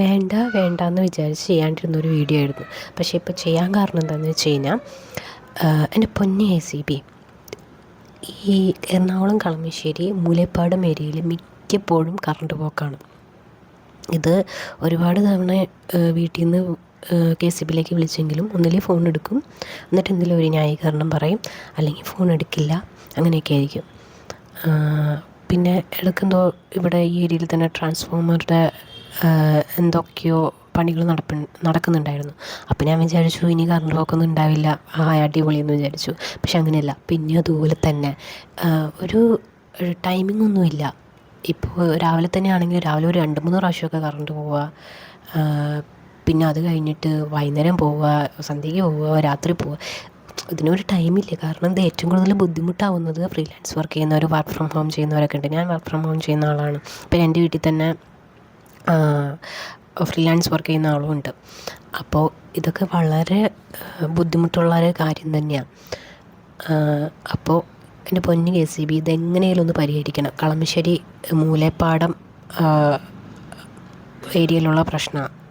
വേണ്ട വേണ്ട എന്ന് വിചാരിച്ച് ചെയ്യാണ്ടിരുന്ന ഒരു വീഡിയോ ആയിരുന്നു. പക്ഷേ ഇപ്പോൾ ചെയ്യാൻ കാരണം എന്താണെന്ന് വെച്ച് കഴിഞ്ഞാൽ എന്റെ പൊന്നി എ സി ബി ഈ എറണാകുളം കളമശ്ശേരി മൂലപ്പാടം ഏരിയയിൽ മിക്കപ്പോഴും കറണ്ട് പോക്കാണ് ഇത് ഒരുപാട് തവണ വീട്ടിൽ നിന്ന് കെ സി ബിയിലേക്ക് വിളിച്ചെങ്കിലും ഒന്നിലെ ഫോൺ എടുക്കും. എന്നിട്ട് എന്തെങ്കിലും ഒരു ന്യായീകരണം പറയും. അല്ലെങ്കിൽ ഫോൺ എടുക്കില്ല. അങ്ങനെയൊക്കെ ആയിരിക്കും. പിന്നെ എടുക്കുന്നതോ ഇവിടെ ഈ ഏരിയയിൽ തന്നെ ട്രാൻസ്ഫോമറുടെ എന്തൊക്കെയോ പണികൾ നടപ്പ് നടക്കുന്നുണ്ടായിരുന്നു. അപ്പോൾ ഞാൻ വിചാരിച്ചു ഇനി കറണ്ട് പോക്കൊന്നും ഉണ്ടാവില്ല. ആ അടിപൊളി എന്ന് വിചാരിച്ചു. പക്ഷെ അങ്ങനെയല്ല. പിന്നെ അതുപോലെ തന്നെ ഒരു ടൈമിംഗ് ഒന്നുമില്ല ഇപ്പോൾ രാവിലെ തന്നെ ആണെങ്കിൽ രാവിലെ ഒരു രണ്ട് മൂന്ന് പ്രാവശ്യമൊക്കെ കറണ്ട് പോവുക. പിന്നെ അത് കഴിഞ്ഞിട്ട് വൈകുന്നേരം പോവുക സന്ധ്യയ്ക്ക് പോവുക രാത്രി പോവുക. ഇതിനൊരു ടൈമില്ല കാരണം ഇത് ഏറ്റവും കൂടുതൽ ബുദ്ധിമുട്ടാവുന്നത് ഫ്രീലാൻസ് വർക്ക് ചെയ്യുന്നവർ വർക്ക് ഫ്രം ഹോം ചെയ്യുന്നവരൊക്കെ ഉണ്ട്. ഞാൻ വർക്ക് ഫ്രം ഹോം ചെയ്യുന്ന ആളാണ്. പിന്നെ എന്റെ വീട്ടിൽ തന്നെ ഫ്രീലാൻസ് വർക്ക് ചെയ്യുന്ന ആളുമുണ്ട് അപ്പോൾ ഇതൊക്കെ വളരെ ബുദ്ധിമുട്ടുള്ള ഒരു കാര്യം തന്നെയാണ് അപ്പോൾ എന്റെ പൊന്നു കെ സി ബി ഇതെങ്ങനെയെങ്കിലും ഒന്ന് പരിഹരിക്കണം. കളമശ്ശേരി മൂലേപ്പാടം ഏരിയയിലുള്ള പ്രശ്നമാണ്